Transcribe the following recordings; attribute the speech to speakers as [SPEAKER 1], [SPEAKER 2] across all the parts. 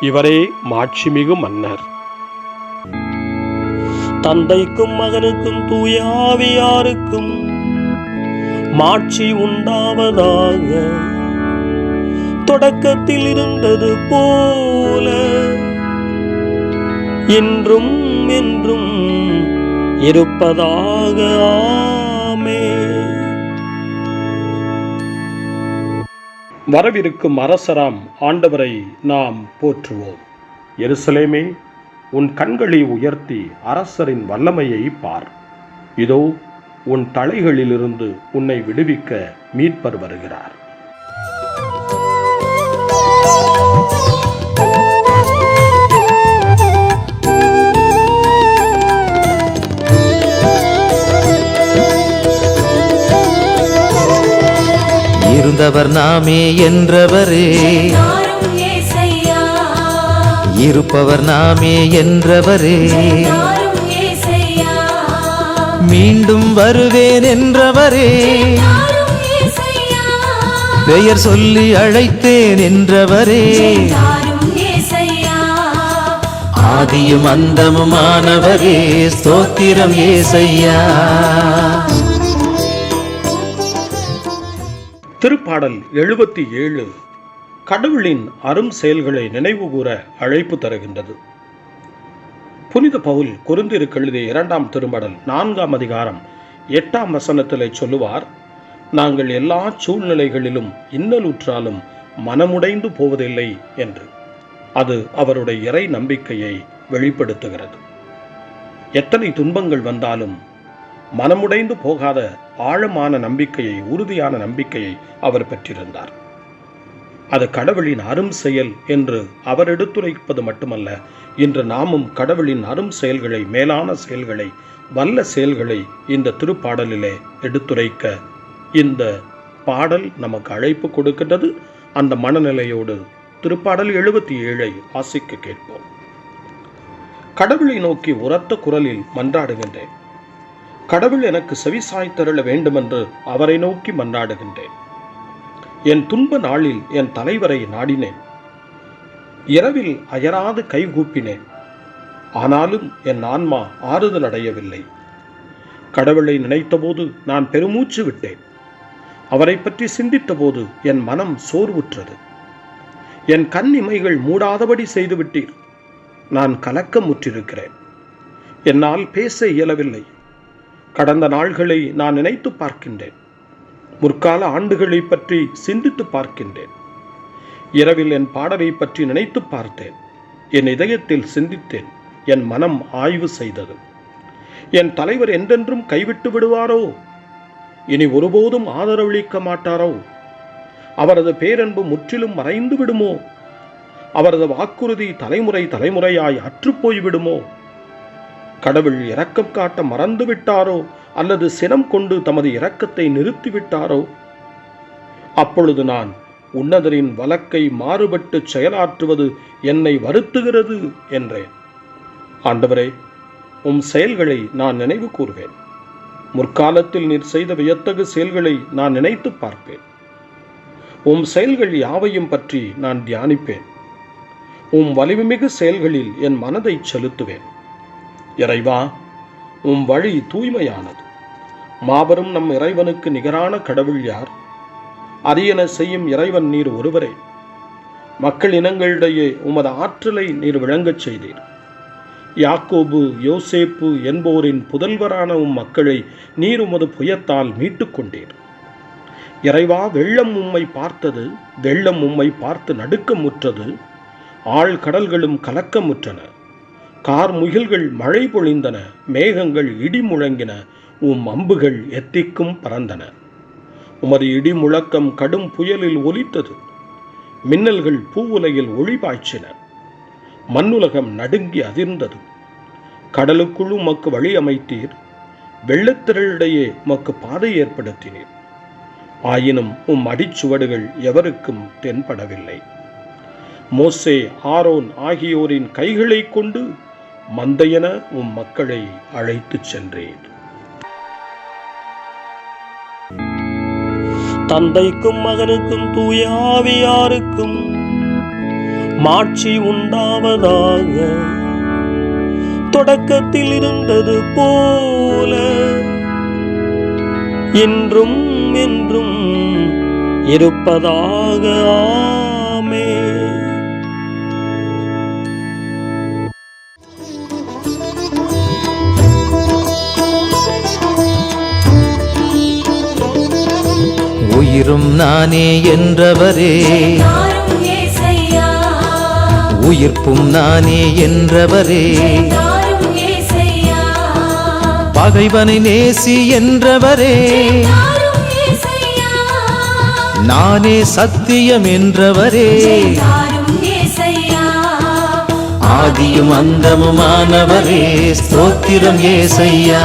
[SPEAKER 1] இவரே மாட்சிமிகு மன்னர். தந்தைக்கும் மகனுக்கும் தூயாவியாருக்கும் மாட்சி உண்டாவதாக தொடக்கத்தில் இருந்தது போல இன்றும் என்றும் இருப்பதாக வரவிருக்கும் அரசராம் ஆண்டவரை நாம் போற்றுவோம். எருசலேமே உன் கண்களை உயர்த்தி அரசரின் வல்லமையை பார். இதோ உன் தலைகளிலிருந்து உன்னை விடுவிக்க மீட்பர் வருகிறார்.
[SPEAKER 2] இருந்தவர் நாமே என்றவரே. இருப்பவர் நாமே என்றவரே. மீண்டும் வருவேன் என்றவரே. பெயர் சொல்லி அழைத்தேன் என்றவரே. ஆதியும் அந்தமுமானவரே. ஸ்தோத்திரம் ஏசையா.
[SPEAKER 1] திருப்பாடல் எழுபத்தி ஏழு. கடவுளின் அரும் செயல்களை நினைவுகூர அழைப்பு தருகின்றது. புனித பவுல் கொரிந்தியருக்கு எழுதிய இரண்டாம் திருமடல் நான்காம் அதிகாரம் எட்டாம் வசனத்திலே சொல்லுவார் நாங்கள் எல்லா சூழ்நிலைகளிலும் இன்னலுற்றாலும் மனமுடைந்து போவதில்லை என்று. அது அவருடைய இறை நம்பிக்கையை வெளிப்படுத்துகிறது. எத்தனை துன்பங்கள் வந்தாலும் மனமுடைந்து போகாத ஆழமான நம்பிக்கையை உறுதியான நம்பிக்கையை அவர் பெற்றிருந்தார். அது கடவுளின் அரும் செயல் என்று அவர் எடுத்துரைப்பது மட்டுமல்ல இன்று நாமும் கடவுளின் அரும் செயல்களை மேலான செயல்களை வல்ல செயல்களை இந்த திருப்பாடலிலே எடுத்துரைக்க இந்த பாடல் நமக்கு அழைப்பு கொடுக்கின்றது. அந்த மனநிலையோடு திருப்பாடல் எழுபத்தி ஏழை வாசிக்க கேட்போம். கடவுளை நோக்கி உரத்த குரலில் மன்றாடுகின்றேன். கடவுள் எனக்கு செவிசாய் வேண்டுமென்று அவரை நோக்கி மன்றாடுகின்றேன் என் துன்ப நாளில் என் தலைவரை நாடினேன். இரவில் அயராது கைகூப்பினேன் ஆனாலும் என் ஆன்மா ஆறுதல் அடையவில்லை. கடவுளை நினைத்தபோது நான் பெருமூச்சு விட்டேன். அவரை பற்றி சிந்தித்தபோது என் மனம் சோர்வுற்றது. என் கண் இமைகள் மூடாதபடி செய்துவிட்டீர். நான் கலக்கமுற்றிருக்கிறேன். என்னால் பேச இயலவில்லை. கடந்த நாள்களை நான் நினைத்து பார்க்கின்றேன். முற்கால ஆண்டுகளை பற்றி சிந்தித்து பார்க்கின்றேன். இரவில் என் பாடலை பற்றி நினைத்து பார்த்தேன். என் இதயத்தில் சிந்தித்தேன். என் மனம் ஆய்வு செய்தது. என் தலைவர் என்றென்றும் கைவிட்டு விடுவாரோ? இனி ஒருபோதும் ஆதரவளிக்க மாட்டாரோ? அவரது பேரன்பு முற்றிலும் மறைந்து விடுமோ? அவரது வாக்குறுதி தலைமுறை தலைமுறையாய் அற்றுப்போய் விடுமோ கடவுள் இரக்கம் காட்ட மறந்து விட்டாரோ அல்லது சினம் கொண்டு தமது இரக்கத்தை நிறுத்திவிட்டாரோ? அப்பொழுது நான் உன்னதரின் வழக்கை மாறுபட்டு செயலாற்றுவது என்னை வருத்துகிறது என்றேன். ஆண்டவரே உம் செயல்களை நான் நினைவு கூறுவேன் முற்காலத்தில் நீர் செய்த வியத்தகு செயல்களை நான் நினைத்து பார்ப்பேன். உம் செயல்கள் யாவையும் பற்றி நான் தியானிப்பேன். உம் வலிமைமிகு செயல்களில் என் மனதை செலுத்துவேன். இறைவா உம் வழி தூய்மையானது. மாபெரும் நம் இறைவனுக்கு நிகரான கடவுள் யார்? அரியன செய்யும் இறைவன் நீர் ஒருவரே. மக்கள் இனங்களிடையே உமது ஆற்றலை நீர் விளங்கச் செய்தீர். யாக்கோபு யோசேப்பு என்போரின் புதல்வரான உம் மக்களை நீர் உமது புயத்தால் மீட்டுக்கொண்டீர் இறைவா வெள்ளம் உம்மை பார்த்தது வெள்ளம் உம்மை பார்த்து நடுக்கமுற்றது ஆழ் கடல்களும் கலக்கமுற்றன. கார் முகில்கள் மழை பொழிந்தன மேகங்கள் இடி முழங்கின உம் அம்புகள் எத்திக்கும் பறந்தன. உமது இடி முழக்கம் கடும் புயலில் ஒலித்தது. மின்னல்கள் பூவுலையில் ஒளி பாய்ச்சின மண்ணுலகம் நடுங்கி அதிர்ந்தது. கடலுக்குள் உமக்கு வழி அமைத்தீர் வெள்ளத்திரளிடையே உமக்கு பாதை ஏற்படுத்தினீர். ஆயினும் உம் அடிச்சுவடுகள் எவருக்கும் தென்படவில்லை. மோசே ஆரோன் ஆகியோரின் கைகளைக் கொண்டு மந்தையென உம் மக்களை அழைத்துச் சென்றேன். தந்தைக்கும் மகனுக்கும் தூய ஆவியாருக்கும் மாட்சி உண்டாவதாக தொடக்கத்தில் இருந்தது போல இன்றும் என்றும் இருப்பதாக
[SPEAKER 2] உயிரும் நானே என்றவரே. உயிர்ப்பும் நானே என்றவரே. பகைவனை நேசி என்றவரே. நானே சத்தியம் என்றவரே. ஆதியும் அந்தமுமானவரே. ஸ்தோத்திரம் ஏசையா.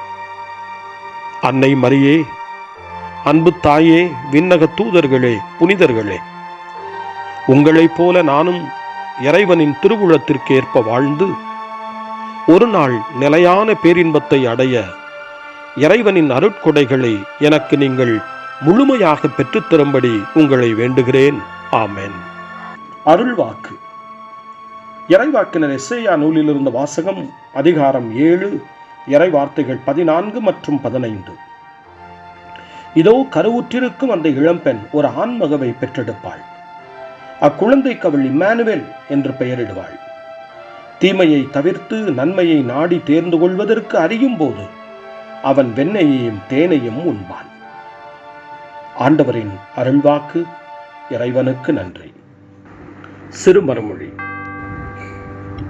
[SPEAKER 1] அன்னை மரியே அன்பு தாயே விண்ணக தூதர்களே புனிதர்களே உங்களைப் போல நானும் இறைவனின் திருவுளத்திற்கு ஏற்ப வாழ்ந்து ஒரு நாள் நிலையான பேரின்பத்தை அடைய இறைவனின் அருட்கொடைகளை எனக்கு நீங்கள் முழுமையாக பெற்றுத்தரும்படி உங்களை வேண்டுகிறேன். ஆமேன். அருள்வாக்கு. இறைவாக்கினர் எஸ்ஐயா நூலிலிருந்த வாசகம் அதிகாரம் ஏழு இறை வார்த்தைகள் பதினான்கு மற்றும் பதினைந்து. இதோ கருவுற்றிருக்கும் அந்த இளம்பெண் ஒரு ஆண்மகவை பெற்றெடுப்பாள். அக்குழந்தைக்கு அவள் இம்மானுவேல் என்று பெயரிடுவாள். தீமையை தவிர்த்து நன்மையை நாடி தேர்ந்து கொள்வதற்கு அறியும் போது அவன் வெண்ணையையும் தேனையும் உண்பான். ஆண்டவரின் அருள்வாக்கு இறைவனுக்கு நன்றி. சிறுமரமொழி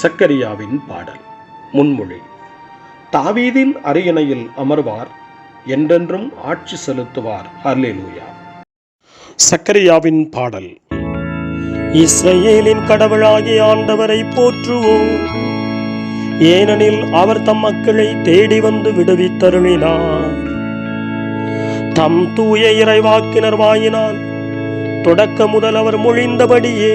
[SPEAKER 1] சக்கரியாவின் பாடல் முன்மொழி. தாவீதின் அரியணையில் அமர்வார் என்றென்றும் ஆட்சி செலுத்துவார். ஹர்லேலூயா சக்கரியாவின் பாடல்
[SPEAKER 3] இஸ்ரேலின் கடவுளாகிய ஆண்டவரை போற்றுவோம். ஏனெனில் அவர் தம் மக்களை தேடி வந்து விடுவித்தருளினார். தம் தூய இறைவாக்கினர் வாயினால் தொடக்க முதல் அவர் மொழிந்தபடியே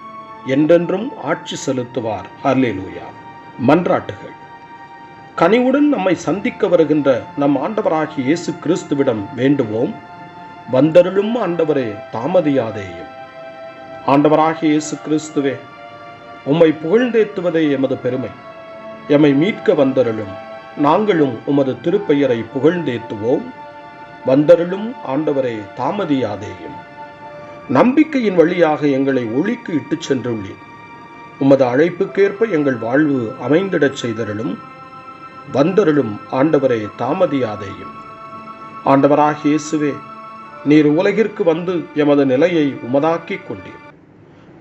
[SPEAKER 1] என்றென்றும் ஆட்சி செலுத்துவார். அல்லேலூயா மன்றாட்டுகள். கனிவுடன் நம்மை சந்திக்க வருகின்ற நம் ஆண்டவராகிய இயேசு கிறிஸ்துவிடம் வேண்டுவோம். வந்தருளும் ஆண்டவரே தாமதியாதேயும். ஆண்டவராகிய இயேசு கிறிஸ்துவே உம்மை புகழ்ந்தேத்துவதே எமது பெருமை. எம்மை மீட்க வந்தருளும் நாங்களும் உமது திருப்பெயரை புகழ்ந்தேத்துவோம் வந்தருளும் ஆண்டவரே தாமதியாதேயும். நம்பிக்கையின் வழியாக எங்களை ஒளிக்கு இட்டுச் சென்றுள்ளீர். உமது அழைப்புக்கேற்ப எங்கள் வாழ்வு அமைந்திடச் செய்தருளும் வந்தருளும் ஆண்டவரே தாமதியாதேயும். ஆண்டவராகிய இயேசுவே நீர் உலகிற்கு வந்து எமது நிலையை உமதாக்கிக் கொண்டீர்.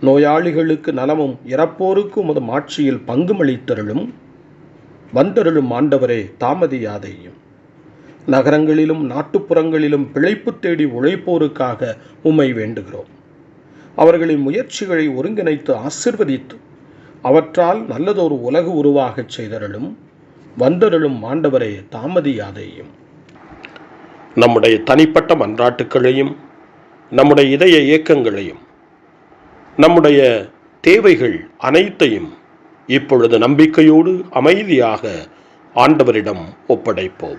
[SPEAKER 1] நோயாளிகளுக்கு நலமும் இறப்போருக்கு உமது மாட்சியில் பங்குமளித்தருளும் வந்தருளும் ஆண்டவரே தாமதியாதேயும். நகரங்களிலும் நாட்டுப்புறங்களிலும் பிழைப்பு தேடி உழைப்போருக்காக உம்மை வேண்டுகிறோம். அவர்களின் முயற்சிகளை ஒருங்கிணைத்து ஆசிர்வதித்து அவற்றால் நல்லதொரு உலகு உருவாகச் செய்தருளும் வந்தருளும் ஆண்டவரே தாமதியாதேயும். நம்முடைய தனிப்பட்ட மன்றாட்டுக்களையும் நம்முடைய இதய இயக்கங்களையும் நம்முடைய தேவைகள் அனைத்தையும் இப்பொழுது நம்பிக்கையோடு அமைதியாக ஆண்டவரிடம் ஒப்படைப்போம்.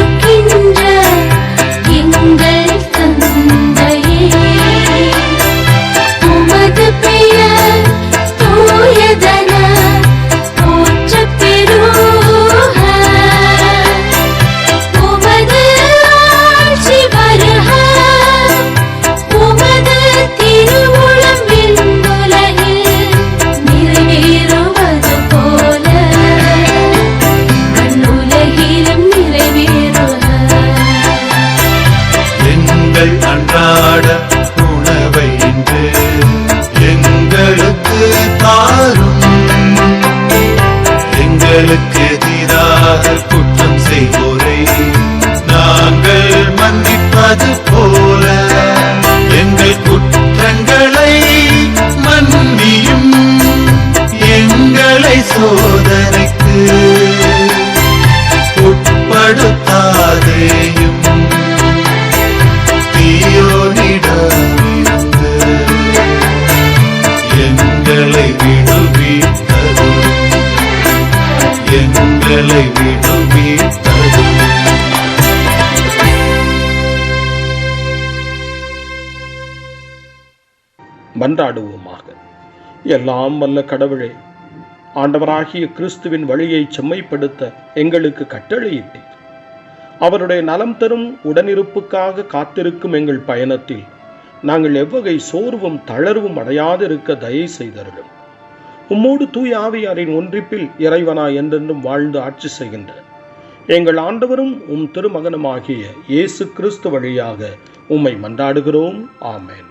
[SPEAKER 1] மன்றாடுவோமாக. எல்லாம் வல்ல கடவுளே ஆண்டவராகிய கிறிஸ்துவின் வழியை செம்மைப்படுத்த எங்களுக்கு கட்டளையிட்டீர். அவருடைய நலம் தரும் உடனிருப்புக்காக காத்திருக்கும் எங்கள் பயணத்தில் நாங்கள் எவ்வகை சோர்வும் தளர்வும் அடையாதிருக்க தயை செய்தருளும். உம்மோடு தூய் ஆவியாரின் ஒன்றிப்பில் இறைவனா என்றென்றும் வாழ்ந்து ஆட்சி செய்கின்ற எங்கள் ஆண்டவரும் உம் திருமகனுமாகிய இயேசு கிறிஸ்து வழியாக உம்மை மன்றாடுகிறோம். ஆமேன்.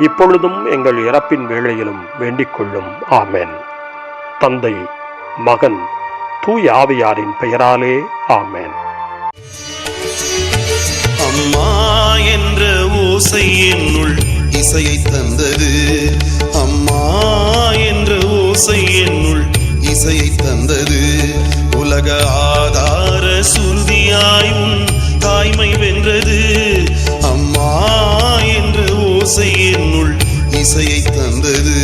[SPEAKER 1] இப்பொழுதும் எங்கள் இறப்பின் வேளையிலும் வேண்டிக் கொள்ளும் ஆமேன். தந்தை மகன் தூய் ஆவியாரின் பெயராலே ஆமேன்.
[SPEAKER 4] அம்மா என்ற ஓசை என்னுள் இசையை தந்தது. அம்மா என்ற ஓசை என்னுள் இசையை தந்தது. உலக ஆதார சுருதியாய் உன் தாய்மை ஓசை என்னுள் இசையை தந்தது.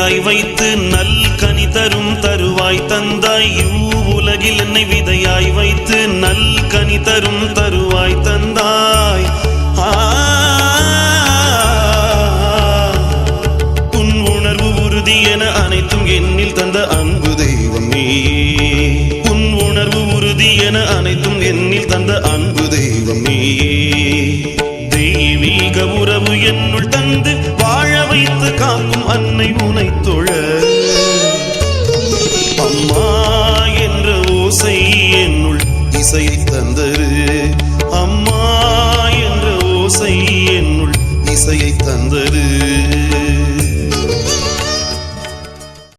[SPEAKER 4] விதையாய் வைத்து நல் கனி தரும் தருவாய் தந்தாய். உலகில் என்னை விதையாய் வைத்து நல் கனி தரும் தருவாய் தந்தாய். உன் உணர்வு உறுதி என அனைத்தும் என்னில் தந்த அன்பு தெய்வம் நீ. உன் உணர்வு உறுதி என அனைத்தும் என்னில் தந்த அன்பு தெய்வம் நீ. தெய்வீக உறவு என்னுள் தந்து வாழ வைத்து காத்து அன்னை உனை தொழ